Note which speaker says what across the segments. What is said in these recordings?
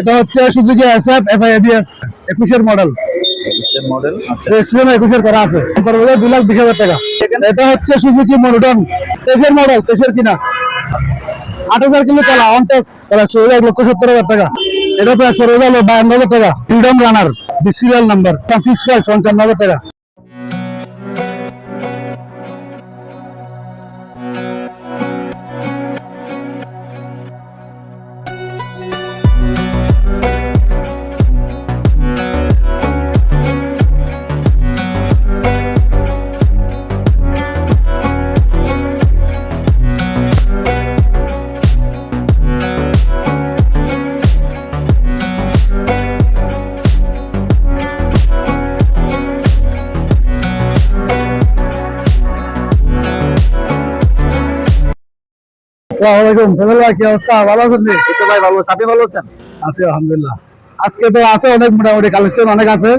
Speaker 1: এটা হচ্ছে Suzuki SF FI ABS একুশের মডেল।
Speaker 2: একুশের মডেল আচ্ছা।
Speaker 1: রেজিস্ট্রেশন একুশের করা আছে। বলে দুই লাখ বিশ হাজার টাকা। এটা হচ্ছে সুজুকি মনোটন তেইশের মডেল তেইশের কিনা। আট হাজার কিলো চালা অন টেস্ট তাহলে চলে এক লক্ষ সত্তর হাজার টাকা। এটা প্রায় সরে গেল বায়ান্ন হাজার টাকা। ফ্রিডম রানার বিসিরিয়াল নাম্বার ফিক্স প্রাইস পঞ্চান্ন হাজার টাকা। আসসালামু আলাইকুম ফেদুল ভাই কি অবস্থা? ভালো আছেন
Speaker 2: এই তো ভাই ভালো আছি। আপনি ভালো আছেন?
Speaker 1: আছি আলহামদুলিল্লাহ। আজকে তো আছে অনেক মোটামুটি কালেকশন অনেক আছে।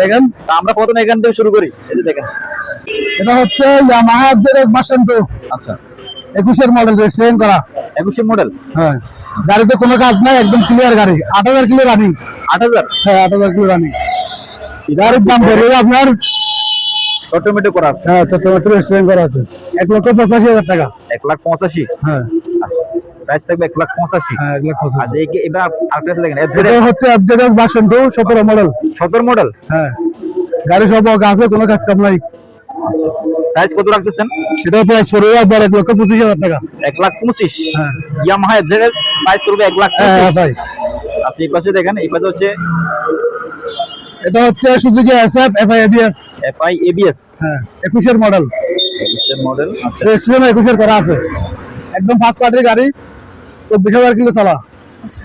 Speaker 1: দেখেন।
Speaker 2: আমরা প্রথমে এখান থেকে শুরু করি। এই যে দেখেন।
Speaker 1: এটা হচ্ছে ইয়ামাহা জেডএস ভার্সন টু
Speaker 2: আচ্ছা।
Speaker 1: একুশের মডেল রেজিস্ট্রেশন করা।
Speaker 2: একুশের মডেল
Speaker 1: হ্যাঁ। গাড়িতে কোনো কাজ নাই একদম ক্লিয়ার গাড়ি। আট হাজার কিলো রানিং
Speaker 2: আট হাজার?
Speaker 1: হ্যাঁ আট হাজার কিলো রানিং গাড়ির দাম পড়বে আপনার
Speaker 2: অটোমেটিক করা আছে।
Speaker 1: হ্যাঁ চট্টগ্রাম রেজিস্ট্রেশন করা আছে। এক লক্ষ পঁচাশি হাজার টাকা।
Speaker 2: এক লাখ পঁচাশি।
Speaker 1: হ্যাঁ।
Speaker 2: আচ্ছা প্রাইস থাকবে এক লাখ পঁচাশি।
Speaker 1: হ্যাঁ
Speaker 2: আচ্ছা এবার আরেকটা আছে দেখেন
Speaker 1: হচ্ছে এফজেডএস ভার্সন টু সতেরো মডেল
Speaker 2: সতেরো মডেল
Speaker 1: হ্যাঁ। গাড়ি সব আছে কোনো কাজ কাম নাই।
Speaker 2: আচ্ছা। প্রাইস কত রাখতেছেন?
Speaker 1: এটা প্রায় সরে আপনার এক লক্ষ পঁচিশ হাজার টাকা।
Speaker 2: এক লাখ পঁচিশ?
Speaker 1: হ্যাঁ।
Speaker 2: ইয়ামাহা এফজেডএস প্রাইস করবে এক লাখ
Speaker 1: হ্যাঁ ভাই।
Speaker 2: আচ্ছা এই পাশে দেখেন এই পাশে হচ্ছে
Speaker 1: এটা হচ্ছে Suzuki SF FI ABS
Speaker 2: FI ABS
Speaker 1: হ্যাঁ একুশের মডেল
Speaker 2: একুশের মডেল আচ্ছা।
Speaker 1: রেজিস্ট্রেশন একুশের করা আছে। একদম ফার্স্ট পার্টির গাড়ি চব্বিশ হাজার কিলো চালা।
Speaker 2: আচ্ছা।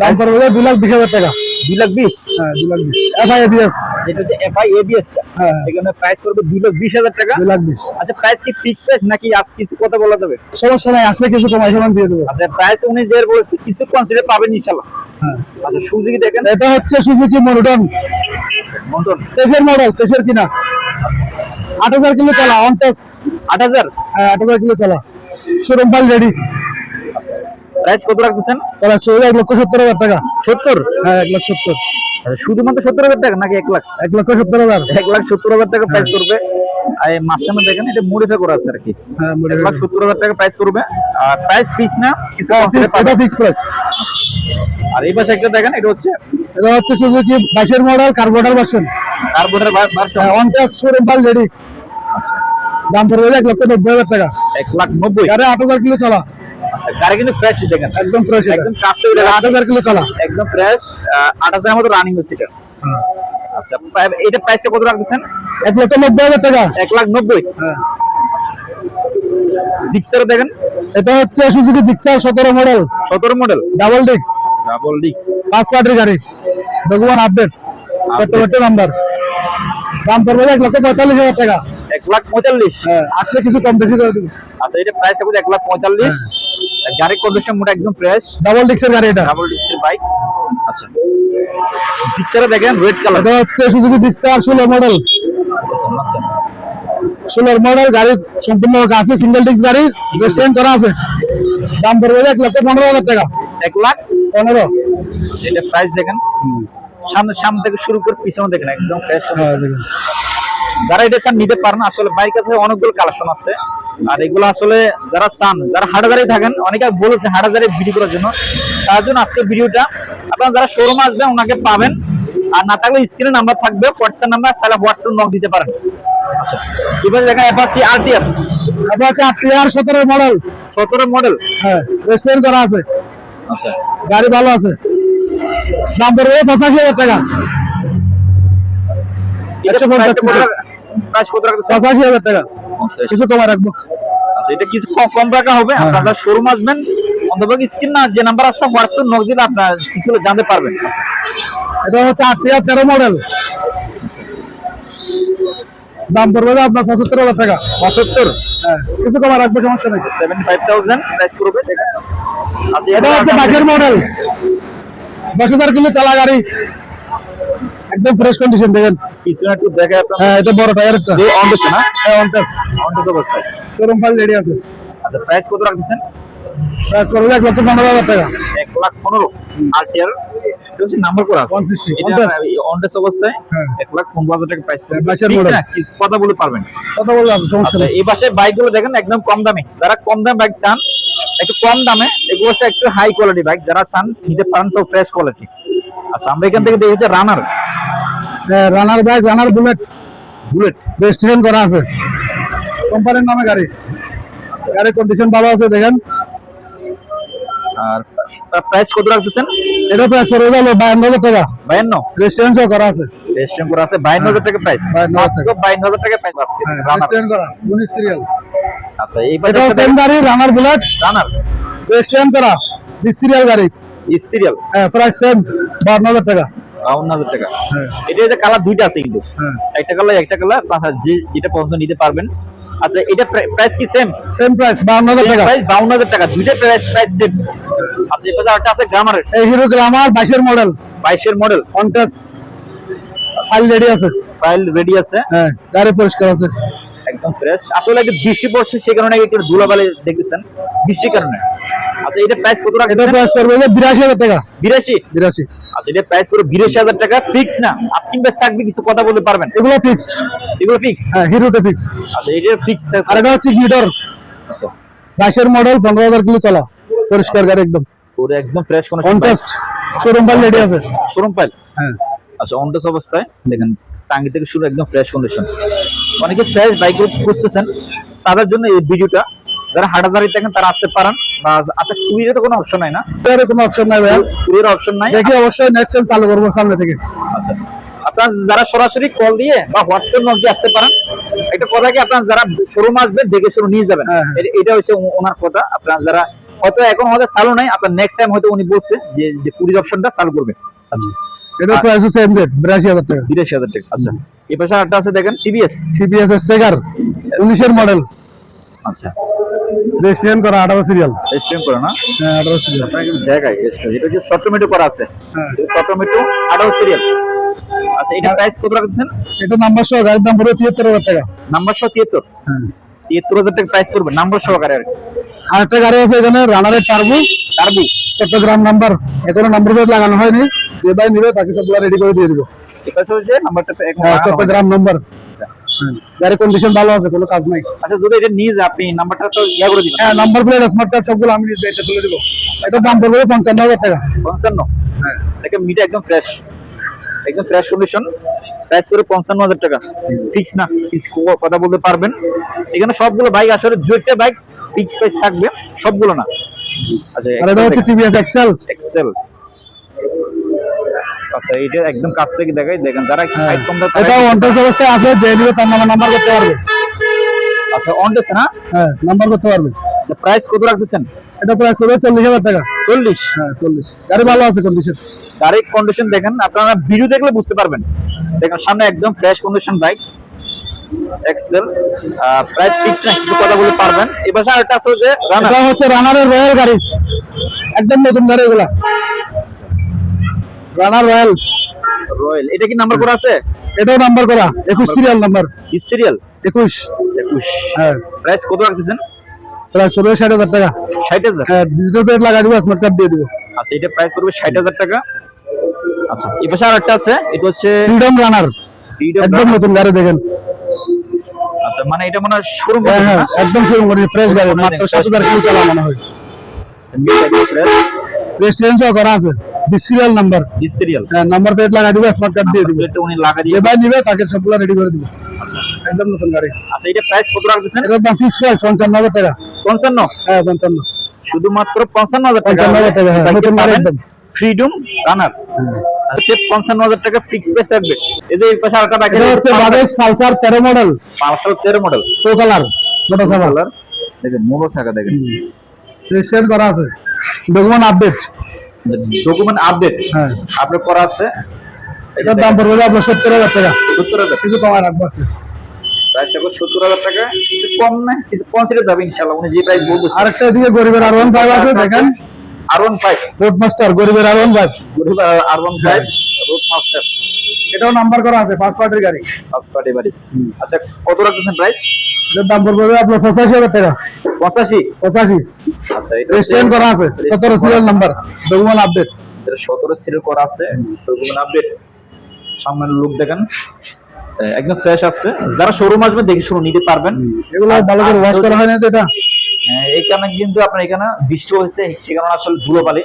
Speaker 1: দাম পড়বে দুই লাখ বিশ হাজার টাকা।
Speaker 2: দুই লাখ বিশ?
Speaker 1: হ্যাঁ দুই লাখ বিশ। এফআই এবিএস
Speaker 2: যেটা হচ্ছে এফআই এবিএস
Speaker 1: হ্যাঁ।
Speaker 2: সেখানে প্রাইস করবে দুই লাখ বিশ হাজার টাকা।
Speaker 1: দুই লাখ বিশ।
Speaker 2: আচ্ছা প্রাইস কি ফিক্স প্রাইস নাকি আজ কিছু কথা বলা যাবে?
Speaker 1: সমস্যা নাই আসলে কিছু কমাই সমান দিয়ে দেবো।
Speaker 2: আচ্ছা প্রাইস উনি যে বলছে কিছু কনসিডার পাবেন ইনশাল্লাহ।
Speaker 1: হ্যাঁ।
Speaker 2: আচ্ছা সুজুকি দেখেন।
Speaker 1: এটা হচ্ছে সুজুকি মনোটন
Speaker 2: মন্টন
Speaker 1: তেইশের মডেল তেইশের কিনা। আট হাজার কিলো চালা অন টেস্ট
Speaker 2: আট হাজার?
Speaker 1: হ্যাঁ আট হাজার কিলো চালা। শোরুম ফাইল রেডি
Speaker 2: প্রাইস কত রাখতেছেন?
Speaker 1: তাহলে চলে এক লক্ষ সত্তর হাজার টাকা।
Speaker 2: সত্তর?
Speaker 1: হ্যাঁ এক লাখ সত্তর।
Speaker 2: আচ্ছা শুধুমাত্র সত্তর হাজার টাকা নাকি এক লাখ?
Speaker 1: এক লক্ষ সত্তর হাজার।
Speaker 2: এক লাখ সত্তর হাজার টাকা প্রাইস করবে। আর মাঝখানে দেখেন এটা মডিফাই করা আছে আর কি।
Speaker 1: হ্যাঁ
Speaker 2: এক লাখ সত্তর হাজার টাকা প্রাইস করবে। আর প্রাইস ফিস না কিছু
Speaker 1: ফিক্স প্রাইস
Speaker 2: আর এই পাশে একটা দেখেন এটা হচ্ছে
Speaker 1: এটা হচ্ছে সুজুকি বাইশের model carburetor version
Speaker 2: carburetor version
Speaker 1: on showroom file ready
Speaker 2: আচ্ছা।
Speaker 1: দাম পড়বে এক লক্ষ নব্বই হাজার টাকা।
Speaker 2: এক লাখ নব্বই?
Speaker 1: গাড়ি আট হাজার কিলো চালা।
Speaker 2: আচ্ছা গাড়ি কিন্তু ফ্রেশ দেখেন।
Speaker 1: একদম ফ্রেশ
Speaker 2: একদম কাছ থেকে
Speaker 1: আট হাজার কিলো চালা।
Speaker 2: একদম ফ্রেশ আট হাজারের মতো রানিং হচ্ছে এটা। আচ্ছা এটা প্রাইসটা কত রাখতেছেন?
Speaker 1: এক লক্ষ নব্বই হাজার টাকা।
Speaker 2: এক লাখ নব্বই?
Speaker 1: হ্যাঁ।
Speaker 2: সিক্সার দেখেন।
Speaker 1: এটা হচ্ছে সুজুকি জিক্সার সতেরো মডেল
Speaker 2: সতেরো মডেল
Speaker 1: ডাবল ডিস্ক
Speaker 2: ডাবল ডিক্স
Speaker 1: পাঁচ পার্টির গাড়ি। ডকুমেন্ট আপডেট নাম্বার দাম পড়বে এক লক্ষ পঁয়তাল্লিশ হাজার টাকা।
Speaker 2: এক লাখ পঁয়তাল্লিশ।
Speaker 1: হ্যাঁ আসলে কিছু কম বেশি করে দেবো।
Speaker 2: আচ্ছা এটা প্রাইস হবে এক লাখ পঁয়তাল্লিশ। গাড়ির কন্ডিশন মোটা একদম ফ্রেশ
Speaker 1: ডাবল ডিস্কের গাড়ি এটা।
Speaker 2: ডাবল ডিক্সের বাইক আচ্ছা। দেখেন রেড কালার
Speaker 1: এটা হচ্ছে সুজুকি জিক্সার ষোলো মডেল
Speaker 2: আচ্ছা।
Speaker 1: ষোলোর মডেল গাড়ি সম্পূর্ণ আছে সিঙ্গেল ডিস্ক গাড়ি। রেস্টুরেন্ট করা আছে। দাম পড়বে এক লক্ষ পনেরো হাজার টাকা।
Speaker 2: এক লাখ?
Speaker 1: পনেরো।
Speaker 2: এটা প্রাইস দেখেন। সামনে সামনে থেকে শুরু করে পিছনে দেখেন একদম ফ্রেশ
Speaker 1: হ্যাঁ দেখুন।
Speaker 2: যারা এটা চান নিতে পারেন আসলে বাইরের কাছে অনেকগুলো কালেকশন আছে। আর এগুলো আসলে যারা চান যারা হাটাজারি থাকেন অনেকে বলেছে হাটাজারি ভিডিও করার জন্য। তার জন্য আজকে ভিডিওটা আপনারা যারা শোরুম আসবেন ওনাকে পাবেন। আর না থাকলে স্ক্রিনে নাম্বার থাকবে হোয়াটসঅ্যাপ নাম্বার তাহলে হোয়াটসঅ্যাপ নক দিতে পারেন। আচ্ছা এবার দেখেন অ্যাপাচি আরটিআর
Speaker 1: তারপর আছে আট আর সতেরো মডেল
Speaker 2: সতেরো মডেল
Speaker 1: হ্যাঁ রেস্টুরেন্ট করা আছে।
Speaker 2: আচ্ছা।
Speaker 1: গাড়ি ভালো আছে। দাম পড়বে পঁচাশি হাজার টাকা। একশো পঞ্চাশ
Speaker 2: প্রাইস কত রাখতেছে?
Speaker 1: পঁচাশি হাজার টাকা। কিছু কমে রাখব।
Speaker 2: আচ্ছা এটা কিছু কম কম রাখা হবে। আপনারা শোরুম আসবেন অন্তত স্ক্রিন না যে নাম্বার আছে হোয়াটসঅ্যাপ নক দিলে আপনার কিছু জানতে পারবেন।
Speaker 1: এটা হচ্ছে আট আর তেরো মডেল দাম পড়বে আপনার পঁচাত্তর হাজার টাকা।
Speaker 2: পঁচাত্তর?
Speaker 1: হ্যাঁ। কিছু কমে রাখব সমস্যা নেই।
Speaker 2: সেভেন্টি ফাইভ থাউজেন্ড প্রাইস করবে আচ্ছা
Speaker 1: এটা হচ্ছে মডেল দশ হাজার কিলো চালা গাড়ি। একদম ফ্রেশ কন্ডিশন দেখেন।
Speaker 2: পিছনে একটু দেখে আপনার
Speaker 1: হ্যাঁ এটা বড় টায়ার একটা।
Speaker 2: অন না?
Speaker 1: হ্যাঁ অন টেস্ট
Speaker 2: অবস্থায়।
Speaker 1: শোরুম ফাইল রেডি আছে।
Speaker 2: আচ্ছা প্রাইস কত রাখতেছেন?
Speaker 1: প্রাইস করবে এক লক্ষ পনেরো হাজার টাকা।
Speaker 2: এক লাখ পনেরো। আরটিআর এটা হচ্ছে নাম্বার করা আছে।
Speaker 1: 160,
Speaker 2: এটা অন টেস্ট অবস্থায়
Speaker 1: হ্যাঁ।
Speaker 2: এক লাখ পনেরো হাজার টাকা প্রাইস
Speaker 1: হ্যাঁ, বাইশের model।
Speaker 2: কথা বলে পারবেন।
Speaker 1: কথা সমস্যা
Speaker 2: আচ্ছা
Speaker 1: নেই
Speaker 2: এই দেখেন একদম কম দামে। যারা কম দামে বাইক চান একটু কম দামে এগুলো হচ্ছে একটু হাই কোয়ালিটি বাইক যারা চান নিতে পারেন তো ফ্রেশ কোয়ালিটি আচ্ছা আমরা এখান থেকে দেখি Runner
Speaker 1: Runner bike Runner bullet
Speaker 2: bullet
Speaker 1: registration করা আছে। কোম্পানির নামে গাড়ি। গাড়ির কন্ডিশন ভালো আছে দেখেন।
Speaker 2: আর প্রাইস কত রাখতেছেন?
Speaker 1: এটা প্রাইস পড়ে গেল বায়ান্ন হাজার টাকা।
Speaker 2: বায়ান্ন?
Speaker 1: রেজিস্ট্রেশন করা আছে।
Speaker 2: রেজিস্ট্রেশন করা আছে বাইন্ন হাজার টাকা প্রাইস
Speaker 1: 52,000 টাকা।
Speaker 2: বাইন্ন হাজার টাকা প্রাইস আজকে রানার
Speaker 1: রেজিস্ট্রেশন করা উনিশ সিরিয়াল
Speaker 2: আচ্ছা এই পাশে
Speaker 1: সেম গাড়ি রানার বুলেট
Speaker 2: রানার
Speaker 1: রেজিস্ট্রেশন করা বিশ সিরিয়াল গাড়ি।
Speaker 2: ই সিরিয়াল
Speaker 1: হ্যাঁ প্রাইস সেম বান্ন হাজার টাকা।
Speaker 2: বাউন্ন হাজার টাকা।
Speaker 1: হ্যাঁ।
Speaker 2: এটা কালার দুইটা আছে কিন্তু।
Speaker 1: হ্যাঁ।
Speaker 2: একটা কালার একটা কালার প্লাস যে যেটা পছন্দ নিতে পারবেন। আচ্ছা এটা প্রাইস কি সেম
Speaker 1: সেম প্রাইস বান্ন হাজার টাকা।
Speaker 2: প্রাইস বাউন্ন হাজার টাকা। দুইটা প্রাইস প্রাইস সেম আচ্ছা আরেকটা আছে গ্রামারের
Speaker 1: এই হিরো গ্লামার বাইশের মডেল
Speaker 2: বাইশের মডেল
Speaker 1: কন্টেস্ট ফাইল রেডি আছে।
Speaker 2: ফাইল রেডি আছে।
Speaker 1: হ্যাঁ গাড়ি পরিষ্কার আছে।
Speaker 2: একদম ফ্রেশ আসলে একটু বৃষ্টি পড়ছে সেই কারণে একটু ধুলাবালি দেখতেছেন। বৃষ্টির কারণে। আচ্ছা এটা প্রাইস কত
Speaker 1: প্রাইস টাকা।
Speaker 2: আচ্ছা এটা প্রাইস বিরাশি হাজার টাকা। ফিক্স না? আস্কিং প্রাইস থাকবে কিছু কথা বলতে পারবেন?
Speaker 1: এগুলো ফিক্সড
Speaker 2: এগুলো ফিক্স
Speaker 1: হ্যাঁ হিরোটা
Speaker 2: আচ্ছা এটা ফিক্স
Speaker 1: আর এটা হচ্ছে গিটার
Speaker 2: আচ্ছা।
Speaker 1: বাইশের মডেল পনেরো হাজার কিলো চলা। পরিষ্কার গাড়ি একদম।
Speaker 2: পুরো একদম ফ্রেশ কোনো
Speaker 1: কন্টেস্ট শোরুম রেডি আছে।
Speaker 2: শোরুম
Speaker 1: হ্যাঁ।
Speaker 2: আচ্ছা অনটেস অবস্থায় দেখেন টাঙ্গি থেকে শুরু একদম ফ্রেশ কন্ডিশন অনেকে ফ্রেশ বাইক খুঁজতেছেন। তাদের জন্য এই ভিডিওটা যারা হাটাজারি থাকেন তারা আসতে পারেন বা আচ্ছা কুইরে তো কোনো অপশন নাই না?
Speaker 1: এর কোনো অপশন নাই ভাই
Speaker 2: কুইরের অপশন নাই?
Speaker 1: দেখি অবশ্যই নেক্সট টাইম চালু করব সামনে থেকে।
Speaker 2: আচ্ছা। আপনার যারা সরাসরি কল দিয়ে বা হোয়াটসঅ্যাপ নক দিয়ে আসতে পারেন একটা কথা কি আপনার যারা শোরুম আসবে দেখে নিয়ে যাবেন।
Speaker 1: হ্যাঁ, হ্যাঁ।
Speaker 2: এটা হচ্ছে ওনার কথা। আপনার যারা হয়তো এখন হয়তো চালু নাই আপনার নেক্সট টাইম হয়তো উনি বলছে যে যে কুড়ির অপশনটা চালু করবে। আচ্ছা।
Speaker 1: এটা প্রাইস হচ্ছে এম রেট বিরাশি হাজার টাকা।
Speaker 2: বিরাশি হাজার টাকা। আচ্ছা। এই পাশে আছে দেখেন টিভিএস
Speaker 1: সিপিএস স্টেকার উনিশের মডেল
Speaker 2: আচ্ছা।
Speaker 1: রেজিস্ট্রেশন করা আঠারো সিরিয়াল
Speaker 2: রেজিস্ট্রেশন করে না?
Speaker 1: হ্যাঁ আঠারো সিরিয়াল
Speaker 2: আপনাকে একটু দেখাই রেজিস্ট্রেশন এটা করা আছে?
Speaker 1: হ্যাঁ।
Speaker 2: সফটওয়্যার আঠারো সিরিয়াল আচ্ছা এটা প্রাইস কত রাখছেন
Speaker 1: এটা নাম্বার সহ গাড়ির দাম তিয়াত্তর হাজার টাকা।
Speaker 2: নাম্বার সহ তিয়াত্তর?
Speaker 1: হ্যাঁ।
Speaker 2: তিয়াত্তর হাজার টাকা প্রাইস পড়বে নাম্বার সহকারে আর
Speaker 1: আরেকটা গাড়ি আছে এখানে রানারের টার্বো
Speaker 2: টার্বো
Speaker 1: চট্টগ্রাম নাম্বার এখনও নাম্বার প্লেট লাগানো হয়নি। যে ভাই নিবে তাকে সবগুলো রেডি করে দিয়ে দিবো।
Speaker 2: এটা হচ্ছে নাম্বারটা
Speaker 1: হ্যাঁ। চট্টগ্রাম নাম্বার
Speaker 2: আচ্ছা।
Speaker 1: গাড়ির কন্ডিশন ভালো আছে কোনো কাজ নাই।
Speaker 2: আচ্ছা যদি এটা নিয়ে যায় আপনি নাম্বারটা তো ইয়া করে দিবেন।
Speaker 1: হ্যাঁ নাম্বার প্লেট স্মার্ট কার্ড সবগুলো আমি নিজে এটা তুলে দিব। এটার দাম পড়বে পঞ্চান্ন হাজার টাকা।
Speaker 2: পঞ্চান্ন?
Speaker 1: হ্যাঁ।
Speaker 2: দেখেন মিটা একদম ফ্রেশ একদম ফ্রেশ কন্ডিশন প্রাইস করে পঞ্চান্ন হাজার টাকা। ফিক্স না ফিক্স কথা বলতে পারবেন। এখানে সবগুলো বাইক আসলে দু একটা বাইক ফিক্স প্রাইস থাকবে সবগুলো না। আচ্ছা
Speaker 1: আর এটা হচ্ছে টিভিএস এক্সেল
Speaker 2: এক্সেল আচ্ছা এটা একদম কাছ থেকে দেখাই দেখেন যারা
Speaker 1: হ্যাঁ।
Speaker 2: হাইট কম তারা
Speaker 1: এটা অবস্থায় আছে যে নিবে তার নামে নাম্বার করতে পারবে।
Speaker 2: আচ্ছা না
Speaker 1: হ্যাঁ? নাম্বার করতে পারবে।
Speaker 2: প্রাইস কত রাখতেছেন?
Speaker 1: এটা প্রাইস হবে চল্লিশ হাজার টাকা।
Speaker 2: চল্লিশ?
Speaker 1: হ্যাঁ চল্লিশ। গাড়ি ভালো আছে কন্ডিশন
Speaker 2: গাড়ির কন্ডিশন দেখেন আপনারা ভিডিও দেখলে বুঝতে পারবেন। দেখেন সামনে একদম ফ্রেশ কন্ডিশন বাইক এক্সেল প্রাইস ফিক্স না কিছু কথা বলে পারবেন। এবার আরেকটা আছে যে রানার
Speaker 1: এটা হচ্ছে রানারের রয়্যাল গাড়ি। একদম নতুন গাড়ি এগুলা। রানার রয়্যাল
Speaker 2: রয়্যাল এটা কি নাম্বার করা আছে?
Speaker 1: এটাও নাম্বার করা। একুশ সিরিয়াল নাম্বার
Speaker 2: সিরিয়াল
Speaker 1: একুশ।
Speaker 2: একুশ।
Speaker 1: হ্যাঁ।
Speaker 2: প্রাইস কত রাখতেছেন?
Speaker 1: প্রায় ষোলো ষাট হাজার টাকা।
Speaker 2: ষাট হাজার?
Speaker 1: হ্যাঁ ডিজিটাল প্লেট লাগাই দিব স্মার্ট কার্ড দিয়ে দিব।
Speaker 2: আচ্ছা এটা প্রাইস পড়বে ষাট হাজার টাকা। আচ্ছা এই পাশে আরেকটা আছে এটা হচ্ছে
Speaker 1: ফ্রিডম রানার একদম নতুন গাড়ি দেখেন।
Speaker 2: আচ্ছা মানে এটা মনে শোরুম
Speaker 1: হ্যাঁ হ্যাঁ একদম শুরু করি ফ্রেশ গাড়ি মাত্র সাত হাজার কিলো চালা মনে হয়। রেজিস্ট্রেশন সহ করা আছে। সিরিয়াল নাম্বার
Speaker 2: সিরিয়াল
Speaker 1: হ্যাঁ নাম্বার প্লেট লাগাই দিব স্মার্ট কার্ড দিয়ে দিব।
Speaker 2: প্লেটটা উনি লাগা দিয়ে
Speaker 1: ভাই নিবে তাকে সবগুলো রেডি করে দিব। একদম নতুন গাড়ি।
Speaker 2: আচ্ছা এটা প্রাইস কত রাখতেছেন?
Speaker 1: এটার দাম ফিক্স প্রাইস পঞ্চান্ন হাজার টাকা।
Speaker 2: পঞ্চান্ন?
Speaker 1: হ্যাঁ পঞ্চান্ন।
Speaker 2: শুধুমাত্র পঞ্চান্ন হাজার টাকা।
Speaker 1: পঞ্চান্ন হাজার টাকা হ্যাঁ নতুন গাড়ি একদম।
Speaker 2: ফ্রিডম রানার হচ্ছে পঞ্চান্ন হাজার টাকা ফিক্স প্রাইস থাকবে। এই যে এই পাশে আরেকটা বাইক
Speaker 1: এটা হচ্ছে বাজাজ পালসার তেরো মডেল
Speaker 2: পাঁচশো তেরো model
Speaker 1: pro colour motorcycle
Speaker 2: colour দেখেন মোটর সাইকেল দেখেন।
Speaker 1: রেজিস্ট্রেশন করা আছে। ডকুমেন্ট আপডেট
Speaker 2: ডকুমেন্ট আপডেট
Speaker 1: হ্যাঁ।
Speaker 2: আপডেট করা আছে।
Speaker 1: এটার দাম পড়বে আপনার সত্তর হাজার টাকা।
Speaker 2: সত্তর হাজার।
Speaker 1: কিছু কমায় রাখব আছে।
Speaker 2: প্রাইস থাকবে সত্তর হাজার টাকা। কিছু কম না কিছু কনসিডার যাবে ইনশাল্লাহ উনি যে প্রাইস বলতেছে।
Speaker 1: আরেকটা এদিকে গরিবের আর ওয়ান ফাইভ আছে দেখেন।
Speaker 2: R one five
Speaker 1: Road Master গরিবের R one five
Speaker 2: R one five Road Master
Speaker 1: এটাও নাম্বার করা আছে পাঁচ পার্টির গাড়ি।
Speaker 2: ফার্স্ট পার্টি বাড়ি আচ্ছা কত রাখতেছেন প্রাইস
Speaker 1: এটার দাম পড়বে আপনার পঁচাশি হাজার টাকা।
Speaker 2: পঁচাশি?
Speaker 1: পঁচাশি।
Speaker 2: আচ্ছা এটা
Speaker 1: রেজিস্ট্রেশন করা আছে সতেরো সিরিয়াল নাম্বার ডকুমেন্ট আপডেট
Speaker 2: এটা সতেরো সিলের করা আছে ওগুলো আপডেট সামনের লুক দেখেন। একদম ফ্রেশ আছে যারা শোরুম আসবে দেখে নিতে পারবেন।
Speaker 1: এগুলো ভালো করে ওয়াশ করা হয় না তো এটা?
Speaker 2: কিন্তু আপনার এখানে বৃষ্টি হয়েছে সে কারণে আসলে ধুলোবালি।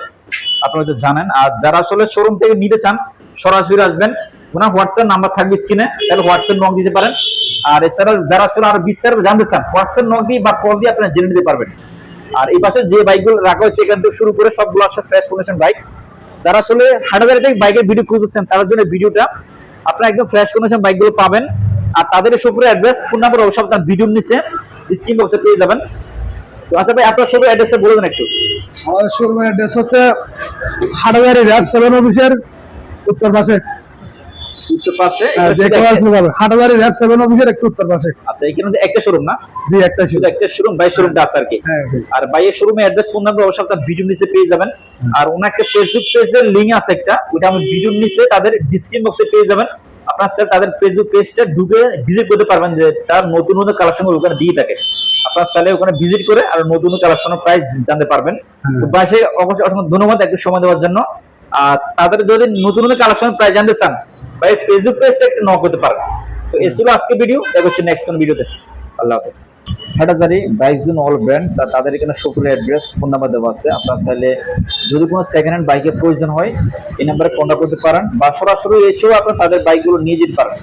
Speaker 2: আপনারা তো জানেন। আর যারা আসলে শোরুম থেকে নিতে চান সরাসরি আসবেন। ওনার হোয়াটসঅ্যাপ নাম্বার থাকবে স্ক্রিনে তাহলে হোয়াটসঅ্যাপ নক দিতে পারেন। আর এছাড়া যারা আসলে আরও বিস্তারিত জানতে চান হোয়াটসঅ্যাপ নক দিয়ে বা কল দিয়ে আপনারা জেনে নিতে পারবেন। আর এই পাশে যে বাইকগুলো রাখা হয়েছে, এখান থেকে শুরু করে সবগুলো আসলে ফ্রেশ কন্ডিশন বাইক যারা আসলে হাটাদারি থেকে বাইকের ভিডিও খুঁজতেছেন, তাদের জন্য ভিডিওটা আপনারা একদম ফ্রেশ কন্ডিশন বাইকগুলো পাবেন। আর তাদের সফরের অ্যাড্রেস ফোন নাম্বার অবশ্যই আপনার ভিডিওর নিচে স্ক্রিন বক্সে পেয়ে যাবেন। তো আচ্ছা ভাই, আপনার সবের অ্যাড্রেসটা বলে দেন একটু।
Speaker 1: আমাদের শোরুমের অ্যাড্রেস হচ্ছে হাটাদারি র্যাপ সেভেন অফিসের উত্তর পাশে।
Speaker 2: উত্তর পাশে
Speaker 1: র্যাপ সেভেন অফিসের একটু উত্তর পাশে।
Speaker 2: আচ্ছা এখানে একটা শোরুম না?
Speaker 1: জি একটা
Speaker 2: শুধু একটা শোরুম বাই শোরুমটা আছে আর কি।
Speaker 1: হ্যাঁ।
Speaker 2: আর বাইয়ের শোরুমে অ্যাড্রেস ফোন নাম্বার অবশ্যই আপনার ভিডিও নিচে পেয়ে যাবেন। আর ওনার একটা ফেসবুক পেজের লিঙ্ক আছে একটা। ওটা আমি ভিডিওর নিচে তাদের ডিসক্রিপশন বক্সে পেয়ে যাবেন। আপনার স্যার তাদের ফেসবুক পেজটা ঢুকে ভিজিট করতে পারবেন যে তার নতুন নতুন কালেকশন ওখানে দিয়ে থাকে। আপনার স্যালে ওখানে ভিজিট করে আর নতুন কালেকশনের প্রাইস জানতে পারবেন।
Speaker 1: হ্যাঁ।
Speaker 2: তো বাসে অবশ্যই অসংখ্য ধন্যবাদ একটু সময় দেওয়ার জন্য। আর তাদের যদি নতুন নতুন কালেকশনের প্রাইস জানতে চান ভাই ফেসবুক পেজটা একটু নক করতে পারেন তো এই ছিল আজকে ভিডিও হচ্ছে নেক্সট ভিডিওতে আল্লাহ হাফেজ। হাটাজারি বাইকজুন অল ব্র্যান্ড তা তাদের এখানে সকলের অ্যাড্রেস ফোন নাম্বার দেওয়া আছে। আপনার চাইলে যদি কোনো সেকেন্ড হ্যান্ড বাইকের প্রয়োজন হয়, এই নাম্বারে কন্ট্যাক্ট করতে পারেন। বা সরাসরি এসেও আপনার তাদের বাইকগুলো নিয়ে যেতে পারেন।